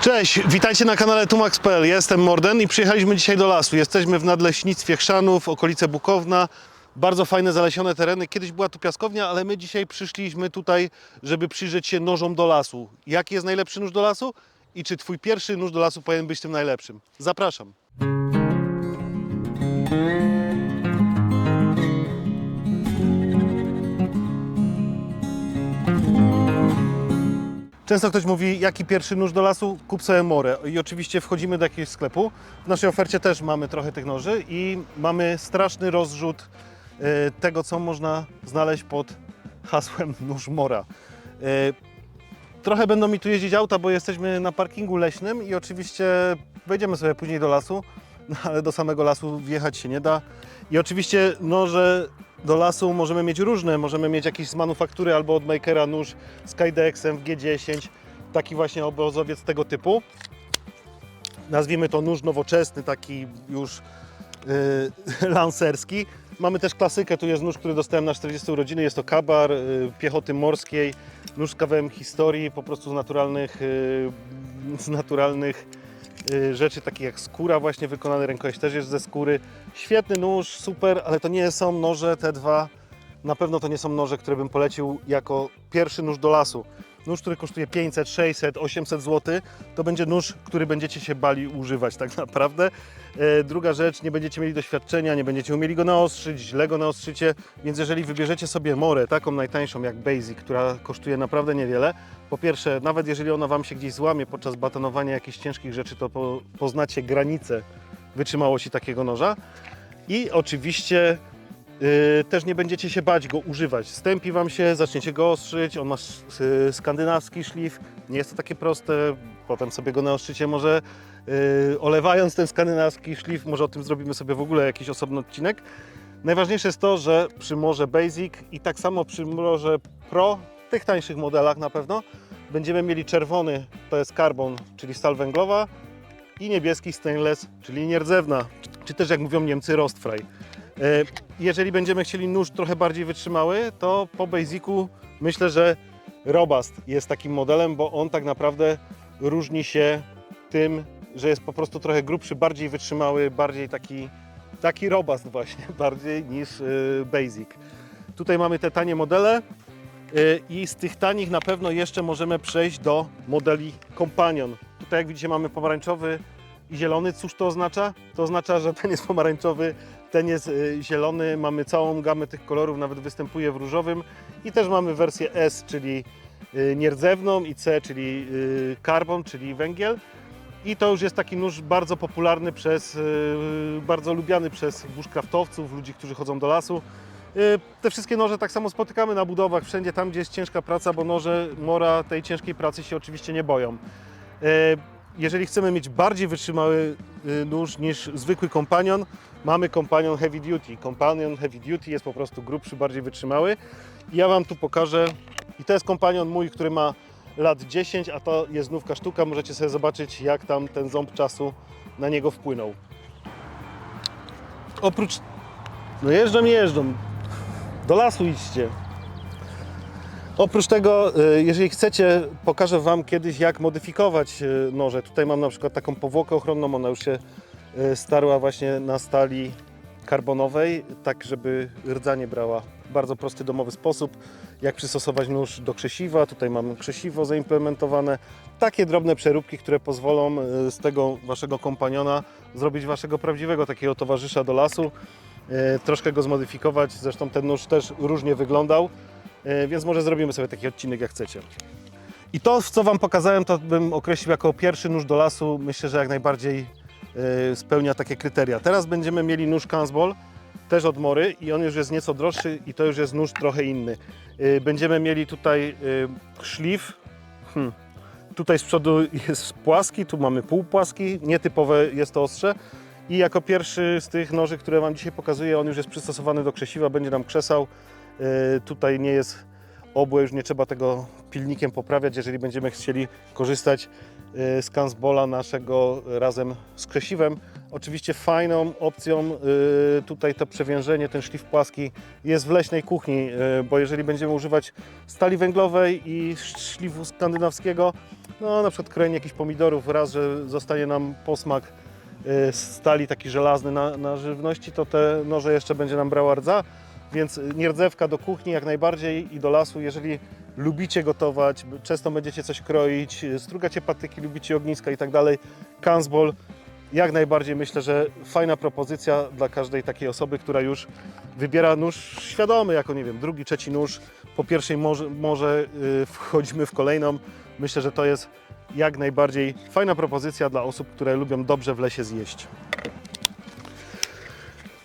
Cześć, witajcie na kanale Tumax.pl. Jestem Morden i przyjechaliśmy dzisiaj do lasu. Jesteśmy w Nadleśnictwie Chrzanów, okolice Bukowna. Bardzo fajne, zalesione tereny. Kiedyś była tu piaskownia, ale my dzisiaj przyszliśmy tutaj, żeby przyjrzeć się nożom do lasu. Jaki jest najlepszy nóż do lasu i czy twój pierwszy nóż do lasu powinien być tym najlepszym? Zapraszam. Często ktoś mówi, jaki pierwszy nóż do lasu? Kup sobie morę. I oczywiście wchodzimy do jakiegoś sklepu. W naszej ofercie też mamy trochę tych noży i mamy straszny rozrzut e, tego, co można znaleźć pod hasłem nóż mora. E, Trochę będą mi tu jeździć auta, bo jesteśmy na parkingu leśnym i oczywiście wejdziemy sobie później do lasu, ale do samego lasu wjechać się nie da. I oczywiście noże do lasu możemy mieć różne. Możemy mieć jakieś z manufaktury albo od makera nóż z Kydex-em w G10, taki właśnie obozowiec tego typu. Nazwijmy to nóż nowoczesny, taki już yy, lancerski. Mamy też klasykę, tu jest nóż, który dostałem na 40 urodziny, jest to kabar yy, piechoty morskiej, nóż z kawałem historii, po prostu z naturalnych, yy, z naturalnych rzeczy, takich jak skóra właśnie wykonany, rękojeść też jest ze skóry. Świetny nóż, super, ale to nie są noże te dwa, na pewno to nie są noże, które bym polecił jako pierwszy nóż do lasu. Nóż, który kosztuje 500, 600, 800 zł, to będzie nóż, który będziecie się bali używać tak naprawdę. E, druga rzecz, nie będziecie mieli doświadczenia, nie będziecie umieli go naostrzyć, źle go naostrzycie, więc jeżeli wybierzecie sobie morę, taką najtańszą jak Basic, która kosztuje naprawdę niewiele, po pierwsze, nawet jeżeli ona Wam się gdzieś złamie podczas batonowania jakichś ciężkich rzeczy, to po, poznacie granicę wytrzymałości takiego noża. I oczywiście też nie będziecie się bać go używać. Stępi Wam się, zaczniecie go ostrzyć, on ma y, skandynawski szlif, nie jest to takie proste, potem sobie go naostrzycie może yy, olewając ten skandynawski szlif, może o tym zrobimy sobie w ogóle jakiś osobny odcinek. Najważniejsze jest to, że przy Morze Basic i tak samo przy Morze Pro, tych tańszych modelach na pewno, będziemy mieli czerwony, to jest karbon, czyli stal węglowa i niebieski stainless, czyli nierdzewna, czy też jak mówią Niemcy rostfrei. E, Jeżeli będziemy chcieli nóż trochę bardziej wytrzymały, to po Basicu myślę, że Robust jest takim modelem, bo on tak naprawdę różni się tym, że jest po prostu trochę grubszy, bardziej wytrzymały, bardziej taki, taki Robust właśnie, bardziej niż e, Basic. Tutaj mamy te tanie modele e, i z tych tanich na pewno jeszcze możemy przejść do modeli Companion. Tutaj jak widzicie mamy pomarańczowy i zielony. Cóż to oznacza? To oznacza, że ten jest pomarańczowy, ten jest y, zielony, mamy całą gamę tych kolorów, nawet występuje w różowym i też mamy wersję S, czyli y, nierdzewną i C, czyli y, karbon, czyli węgiel. I to już jest taki nóż bardzo popularny przez, bardzo lubiany przez bushcraftowców, ludzi, którzy chodzą do lasu. Te wszystkie noże tak samo spotykamy na budowach, wszędzie tam, gdzie jest ciężka praca, bo noże mora tej ciężkiej pracy się oczywiście nie boją. Jeżeli chcemy mieć bardziej wytrzymały y, nóż niż zwykły kompanion, mamy kompanion heavy duty. Kompanion heavy duty jest po prostu grubszy, bardziej wytrzymały. I Ja Wam tu pokażę. I to jest kompanion mój, który ma lat 10, a to jest nówka sztuka. Możecie sobie zobaczyć, jak tam ten ząb czasu na niego wpłynął. Oprócz... No jeżdżą jeżdżą. Do lasu idźcie. Oprócz tego, y, jeżeli chcecie, pokażę Wam kiedyś, jak modyfikować y, noże. Tutaj mam na przykład taką powłokę ochronną, ona już się y, starła właśnie na stali karbonowej, tak żeby rdza nie brała. Bardzo prosty, domowy sposób. Jak przystosować nóż do krzesiwa. Tutaj mamy krzesiwo zaimplementowane. Takie drobne przeróbki, które pozwolą z tego Waszego kompaniona zrobić Waszego prawdziwego takiego towarzysza do lasu. Troszkę go zmodyfikować. Zresztą ten nóż też różnie wyglądał. E, więc może zrobimy sobie taki odcinek jak chcecie. I to, co Wam pokazałem, to bym określił jako pierwszy nóż do lasu. Myślę, że jak najbardziej e, spełnia takie kryteria. Teraz będziemy mieli nóż Kansball, też od Mory i on już jest nieco droższy i to już jest nóż trochę inny. E, Będziemy mieli tutaj szlif. Hmm. Tutaj z przodu jest płaski, tu mamy półpłaski, nietypowe jest to ostrze. I jako pierwszy z tych noży, które Wam dzisiaj pokazuję, on już jest przystosowany do krzesiwa, będzie nam krzesał. E, Tutaj nie jest obłe, już nie trzeba tego pilnikiem poprawiać, jeżeli będziemy chcieli korzystać e, z Kansbola naszego razem z krzesiwem. Oczywiście fajną opcją tutaj to przewiężenie, ten szlif płaski jest w leśnej kuchni, bo jeżeli będziemy używać stali węglowej i szlifu skandynawskiego, no na przykład krojenie jakichś pomidorów, raz, że zostanie nam posmak y, stali taki żelazny na, na żywności, to te noże jeszcze będzie nam brała rdza, więc nierdzewka do kuchni jak najbardziej i do lasu, jeżeli lubicie gotować, często będziecie coś kroić, y, strugacie patyki, lubicie ogniska i tak dalej, Kansbol jak najbardziej myślę, że fajna propozycja dla każdej takiej osoby, która już wybiera nóż świadomy, jako nie wiem, drugi, trzeci nóż. Po pierwszej może, może y, wchodzimy w kolejną. Myślę, że to jest jak najbardziej fajna propozycja dla osób, które lubią dobrze w lesie zjeść.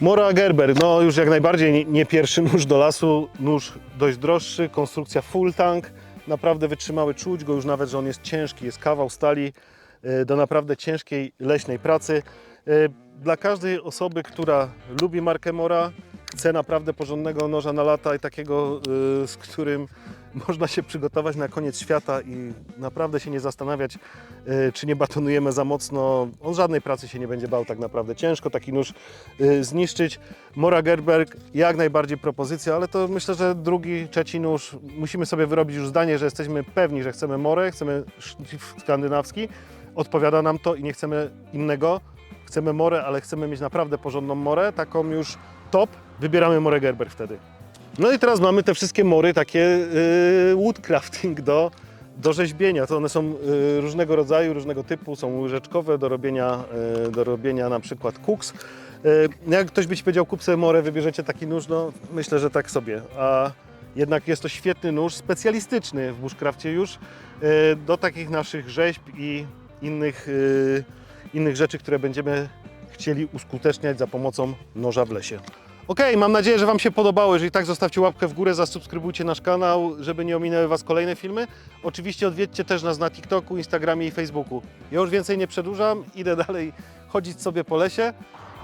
Mora Gerber, no już jak najbardziej nie, nie pierwszy nóż do lasu, nóż dość droższy, konstrukcja full tank, naprawdę wytrzymały, czuć go już nawet, że on jest ciężki, jest kawał stali e, do naprawdę ciężkiej leśnej pracy. E, Dla każdej osoby, która lubi markę Mora, chce naprawdę porządnego noża na lata i takiego, e, z którym można się przygotować na koniec świata i naprawdę się nie zastanawiać, e, czy nie batonujemy za mocno. On żadnej pracy się nie będzie bał tak naprawdę. Ciężko taki nóż e, zniszczyć. Mora Gerberg jak najbardziej propozycja, ale to myślę, że drugi, trzeci nóż musimy sobie wyrobić już zdanie, że jesteśmy pewni, że chcemy morę, chcemy szlif skandynawski. Odpowiada nam to i nie chcemy innego. Chcemy morę, ale chcemy mieć naprawdę porządną morę, taką już top. Wybieramy morę Gerber wtedy. No i teraz mamy te wszystkie mory, takie yy, woodcrafting do, do rzeźbienia. To one są yy, różnego rodzaju, różnego typu, są łyżeczkowe do robienia, yy, do robienia na przykład kuks. Yy, jak ktoś by ci powiedział, kup sobie morę, wybierzecie taki nóż, no myślę, że tak sobie. A jednak jest to świetny nóż, specjalistyczny w bushcrafcie już, yy, do takich naszych rzeźb i innych, yy, innych rzeczy, które będziemy chcieli uskuteczniać za pomocą noża w lesie. Okej, mam nadzieję, że Wam się podobało. Jeżeli tak, zostawcie łapkę w górę, zasubskrybujcie nasz kanał, żeby nie ominęły Was kolejne filmy. Oczywiście odwiedźcie też nas na TikToku, Instagramie i Facebooku. Ja już więcej nie przedłużam, idę dalej chodzić sobie po lesie.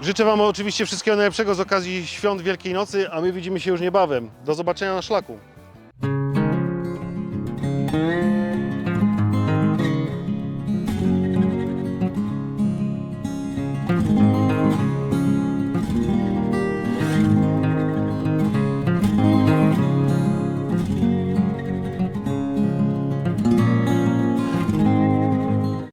Życzę Wam oczywiście wszystkiego najlepszego z okazji świąt Wielkiej Nocy, a my widzimy się już niebawem. Do zobaczenia na szlaku.